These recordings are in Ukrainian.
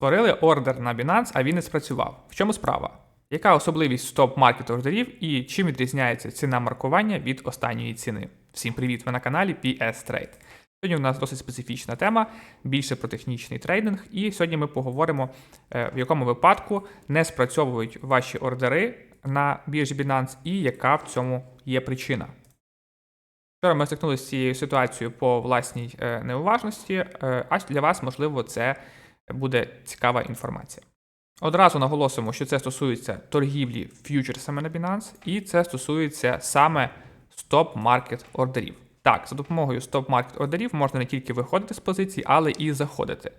Створили ордер на Binance, а він не спрацював. В чому справа? Яка особливість стоп-маркет ордерів і чим відрізняється ціна маркування від останньої ціни? Всім привіт! Ви на каналі PS Trade. Сьогодні у нас досить специфічна тема, більше про технічний трейдинг, і сьогодні ми поговоримо, е, в якому випадку не спрацьовують ваші ордери на біржі Binance і яка в цьому є причина. Вчора ми стикнулися з цією ситуацією по власній е, неуважності, е, а для вас, можливо, це буде цікава інформація. Одразу наголосимо, що це стосується торгівлі ф'ючерсами на Binance, і це стосується саме стоп-маркет ордерів. Так, за допомогою стоп-маркет ордерів можна не тільки виходити з позицій, але і заходити.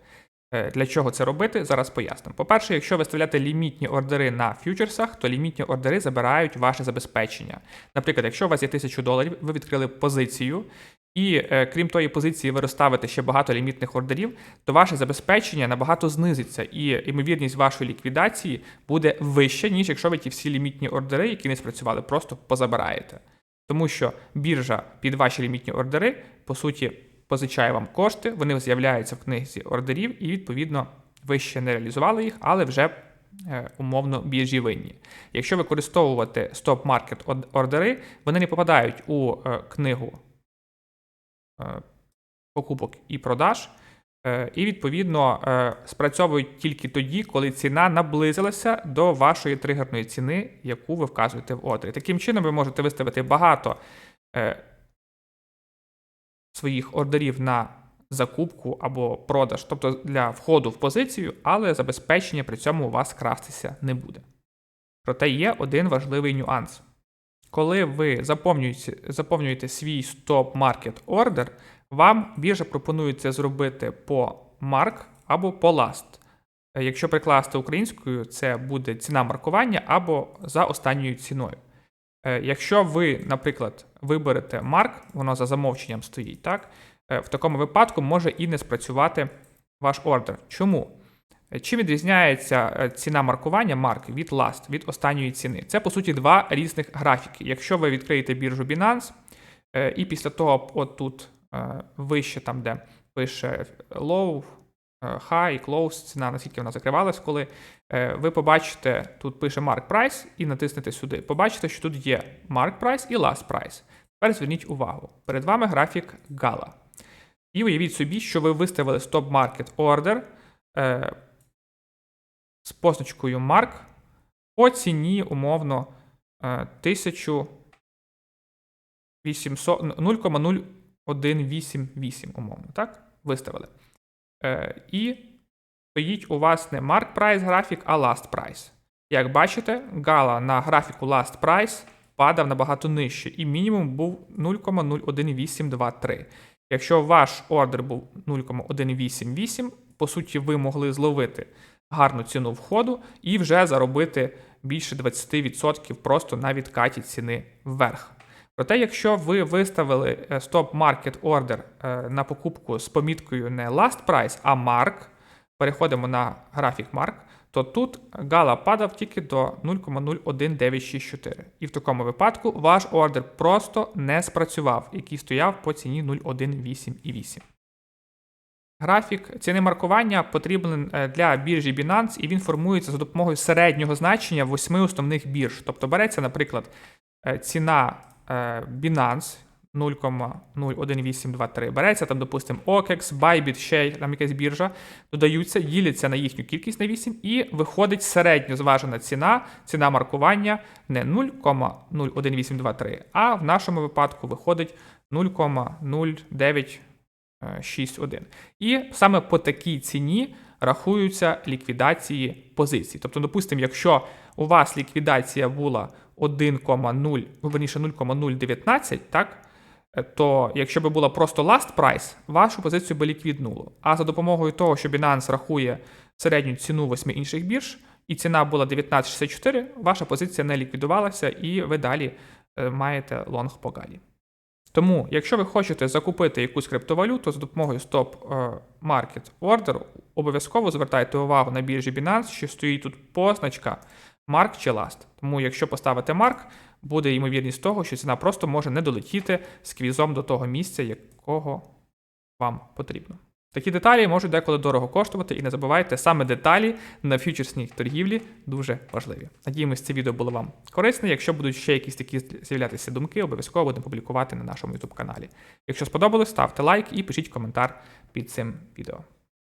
Е, Для чого це робити? Зараз пояснимо. По-перше, якщо ви виставляєте лімітні ордери на ф'ючерсах, то лімітні ордери забирають ваше забезпечення. Наприклад, якщо у вас є 1000 доларів, ви відкрили позицію, і е, крім тої позиції, ви розставите ще багато лімітних ордерів, то ваше забезпечення набагато знизиться, і ймовірність вашої ліквідації буде вища, ніж якщо ви ті всі лімітні ордери, які не спрацювали, просто позабираєте. Тому що біржа під ваші лімітні ордери, по суті, позичає вам кошти, вони з'являються в книзі ордерів, і, відповідно, ви ще не реалізували їх, але вже е, умовно біржі винні. Якщо використовувати стоп-маркет ордери, вони не попадають у е, книгу покупок і продаж. Е, І, відповідно, е, спрацьовують тільки тоді, коли ціна наблизилася до вашої тригерної ціни, яку ви вказуєте в ордері. Таким чином, ви можете виставити багато е, своїх ордерів на закупку або продаж, тобто для входу в позицію, але забезпечення при цьому у вас крастися не буде. Проте є один важливий нюанс. Коли ви заповнюєте, заповнюєте свій стоп-маркет ордер, вам біржа пропонує це зробити по марк або по ласт. Якщо прикласти українською, це буде ціна маркування або за останньою ціною. Е, Якщо ви, наприклад, виберете марк, воно за замовченням стоїть, так? е, в такому випадку може і не спрацювати ваш ордер. Чому? Чим відрізняється е, ціна маркування марк від last, від останньої ціни? Це, по суті, два різних графіки. Якщо ви відкриєте біржу Binance, е, і після того, от тут е, вище, там, де пише low, high, close, ціна, наскільки вона закривалась, коли ви побачите, тут пише mark price і натиснете сюди. Побачите, що тут є mark price і last price. Тепер зверніть увагу. Перед вами графік Gala. І уявіть собі, що ви виставили стоп-маркет ордер з позначкою mark по ціні, умовно, е, 1800 0,0188, умовно, так? Виставили. Е, і стоїть у вас не mark price графік, а last price. Як бачите, гала на графіку last price падав набагато нижче, і мінімум був 0,01823. Якщо ваш ордер був 0,188, по суті, ви могли зловити гарну ціну входу і вже заробити більше 20% просто на відкаті ціни вверх. Проте, якщо ви виставили е, стоп-маркет ордер е, на покупку з поміткою не last price, а mark, переходимо на графік mark, то тут гала падав тільки до 0,01964. І в такому випадку ваш ордер просто не спрацював, який стояв по ціні 0,188. Графік ціни маркування потрібен е, для біржі Binance, і він формується за допомогою середнього значення восьми основних бірж. Тобто береться, наприклад, е, ціна е, Binance 0,01823. Береться там, допустимо, OKEX, Bybit, ще там якась біржа, додаються, діляться на їхню кількість на 8 і виходить середньо зважена ціна, ціна маркування не 0,01823, а в нашому випадку виходить 0,09. 6,1. І саме по такій ціні рахуються ліквідації позицій. Тобто, допустимо, якщо у вас ліквідація була 1,0, верніше 0,019, так, то якщо б була просто last price, вашу позицію би ліквіднуло. А за допомогою того, що Binance рахує середню ціну восьми інших бірж, і ціна була 19,64, ваша позиція не ліквідувалася, і ви далі е, маєте лонг по галі. Тому, якщо ви хочете закупити якусь криптовалюту за допомогою стоп-маркет Order, обов'язково звертайте увагу на біржі Binance, що стоїть тут позначка Mark чи Last. Тому, якщо поставити Mark, буде ймовірність того, що ціна просто може не долетіти сквізом до того місця, якого вам потрібно. Такі деталі можуть деколи дорого коштувати, і не забувайте, саме деталі на фьючерсній торгівлі дуже важливі. Надіємось, це відео було вам корисне. Якщо будуть ще якісь такі з'являтися думки, обов'язково будемо публікувати на нашому YouTube каналі. Якщо сподобалось, ставте лайк і пишіть коментар під цим відео.